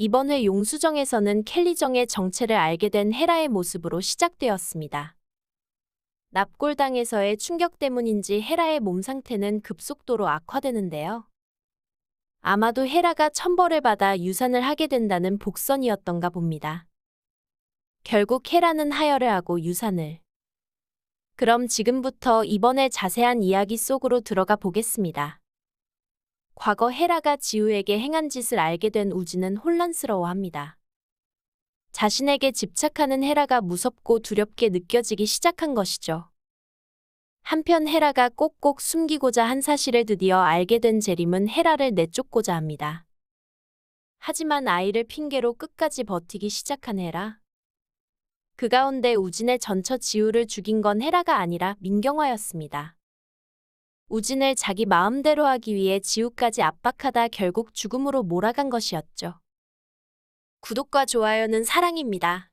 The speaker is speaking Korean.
이번 회 용수정에서는 켈리정의 정체를 알게 된 헤라의 모습으로 시작되었습니다. 납골당에서의 충격 때문인지 헤라의 몸 상태는 급속도로 악화되는데요. 아마도 헤라가 천벌을 받아 유산을 하게 된다는 복선이었던가 봅니다. 결국 헤라는 하혈을 하고 유산을. 그럼 지금부터 이번에 자세한 이야기 속으로 들어가 보겠습니다. 과거 헤라가 지우에게 행한 짓을 알게 된 우지는 혼란스러워합니다. 자신에게 집착하는 헤라가 무섭고 두렵게 느껴지기 시작한 것이죠. 한편 헤라가 꼭꼭 숨기고자 한 사실을 드디어 알게 된 제림은 헤라를 내쫓고자 합니다. 하지만 아이를 핑계로 끝까지 버티기 시작한 헤라. 그 가운데 우진의 전처 지우를 죽인 건 헤라가 아니라 민경화였습니다. 우진을 자기 마음대로 하기 위해 지우까지 압박하다 결국 죽음으로 몰아간 것이었죠. 구독과 좋아요는 사랑입니다.